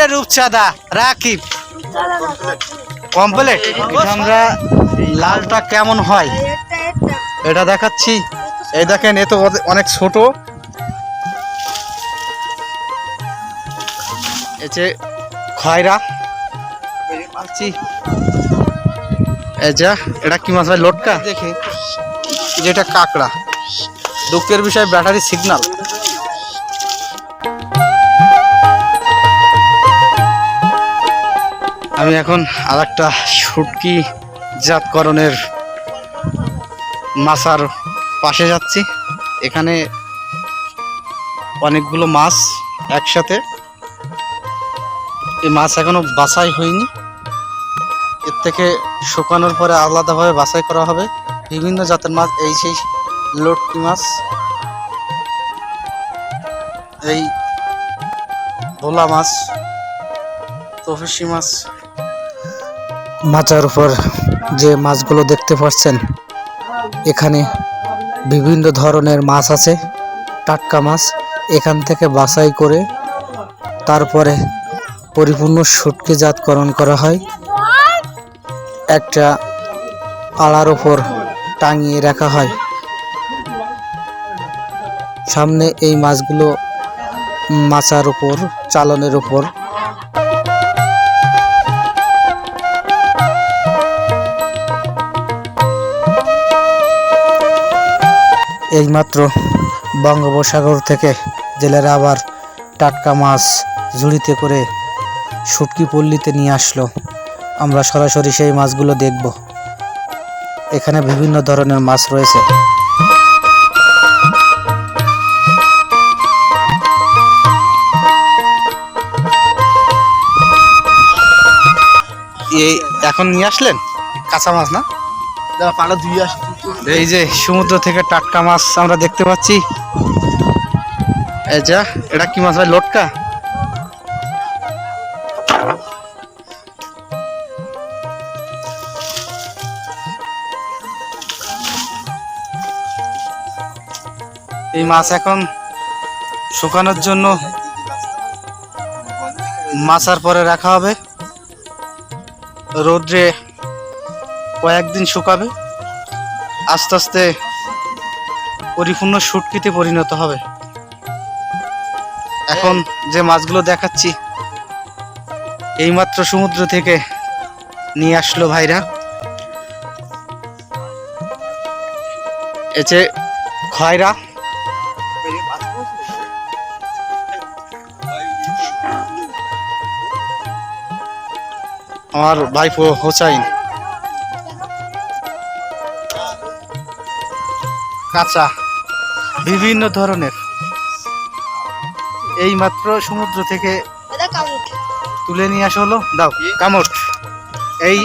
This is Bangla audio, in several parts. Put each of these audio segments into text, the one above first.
রে রূপচাঁদা রাকিব। কমপ্লিট আমরা লালটা কেমন হয়? এটা দেখাচ্ছি। এই দেখেন এ তো অনেক ছোট। যে খয়রা। পাচ্ছি এই যা এটা কি মাছ ভাই লোটকা? দেখে। যেটা কাঁকড়া। দুঃখের বিষয় ব্যাটারি সিগন্যাল আমি এখন আর একটা শুটকি জাতকরণের মাছার পাশে যাচ্ছি। এখানে অনেকগুলো মাছ একসাথে। এই মাছ এখনও বাছাই হয়নি। এর থেকে শুকানোর পরে আলাদাভাবে বাছাই করা হবে। বিভিন্ন জাতের মাছ, এই সেই লটকি মাছ, এই ভোলা মাছ, তফিসি মাছ মাচার উপর যে মাছগুলো দেখতে পাচ্ছেন, এখানে বিভিন্ন ধরনের মাছ আছে, টাটকা মাছ। এখান থেকে বাছাই করে তারপরে পরিপূর্ণ শুটকিজাতকরণ করা হয়। একটা আড়ার ওপর টাঙিয়ে রাখা হয়। সামনে এই মাছগুলো মাচার উপর, চালনের উপর এইমাত্র বঙ্গোপসাগর থেকে জেলেরা আবার টাটকা মাছ ঝুড়িতে করে শুটকি পল্লীতে নিয়ে আসলো। আমরা সরাসরি সেই মাছগুলো দেখব। এখানে বিভিন্ন ধরনের মাছ রয়েছে। এই এখন নিয়ে আসলেন? কাঁচা মাছ না? পাড়া ধুয়ে আসি এই যে সমুদ্র থেকে টাটকা মাছ আমরা দেখতে পাচ্ছি। যা, এটা কি মাছ ভাই, লটকা? এই মাছ এখন শুকানোর জন্য মাছার পরে রাখা হবে। রোদ্রে কয়েকদিন শুকাবে। আস্তে আস্তে পরিপূর্ণ শুটকিতে পরিণত হবে। এখন যে মাছগুলো দেখাচ্ছি, এইমাত্র সমুদ্র থেকে নিয়ে আসলো ভাইরা। এতে খয়রা। আমার ভাইপো হোসাইন। কাঁচা বিভিন্ন ধরনের। এই মাত্র সমুদ্র থেকে তুলে নিয়ে আসা হলো। দাও কামট এই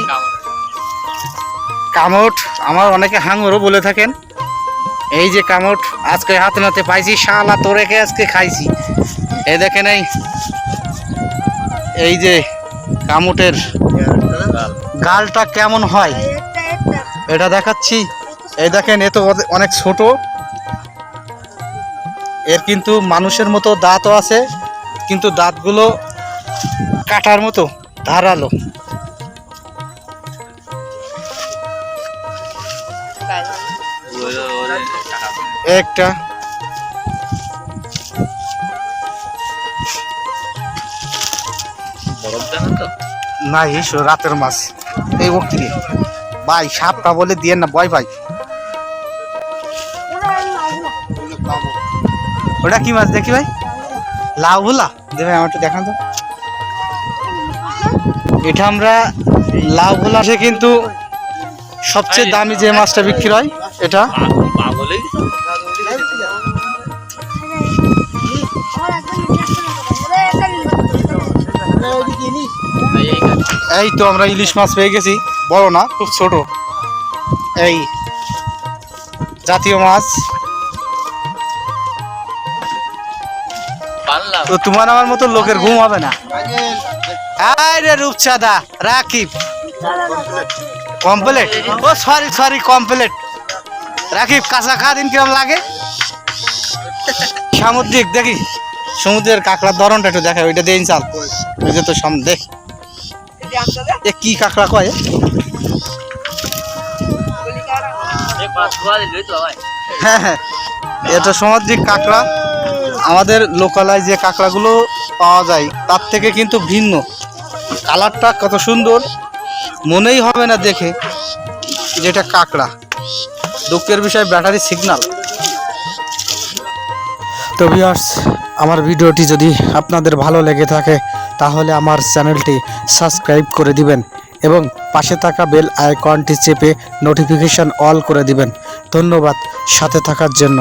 কামট আমার অনেকে হাঙরও বলে থাকেন। এই যে কামট আজকে হাতে নাতে পাইছি শালা তোরেকে আজকে খাইছি। এই দেখেন এই এই যে কামটের গালটা। কেমন হয়? এটা দেখাচ্ছি। এই দেখেন, এ তো অনেক ছোট। এর কিন্তু মানুষের মতো দাঁতও আছে, কিন্তু দাঁতগুলো কাটার মতো, ধারালো। একটা। না এই রাতের মাছ। এই ও কিরে ভাই, সাপটা বলে দিয়ে না, বয় ভাই। ওটা কি মাছ দেখি ভাই? লাউ ভোলা? দেবে আমার একটু দেখান তো। এটা আমরা লাউ ভোলা সে কিন্তু সবচেয়ে দামি যে মাছটা বিক্রি হয়, এটা। এই তো আমরা ইলিশ মাছ পেয়ে গেছি। বড় না, খুব ছোট। এই জাতীয় মাছ। তো তোমার আমার মতো লোকের ঘুম হবে না। আরে রূপচাঁদা, রাকিব। কমপ্লিট? ও সরি সরি কমপ্লিট। রাকিব, কাঁচা খা দিন কিরম লাগে? সামুদ্রিক, দেখি। সমুদ্রের কাঁকড়ার ধরনটা একটু দেখা ওইটা দেন চাল ওই যে তো সামনে দেখ। এ কি কাঁকড়া কয় হ্যাঁ হ্যাঁ। এটা সামুদ্রিক কাঁকড়া। আমাদের লোকালয় যে কাঁকড়াগুলো পাওয়া যায়, তার থেকে কিন্তু ভিন্ন। কালারটা কত সুন্দর, মনেই হবে না দেখে যেটা কাঁকড়া। দুঃখের বিষয় ব্যাটারি সিগন্যাল তো ভিউয়ার্স আমার ভিডিওটি যদি আপনাদের ভালো লেগে থাকে, তাহলে আমার চ্যানেলটি সাবস্ক্রাইব করে দিবেন এবং পাশে থাকা বেল আইকনটি চেপে নোটিফিকেশন অল করে দিবেন। ধন্যবাদ, সাথে থাকার জন্য।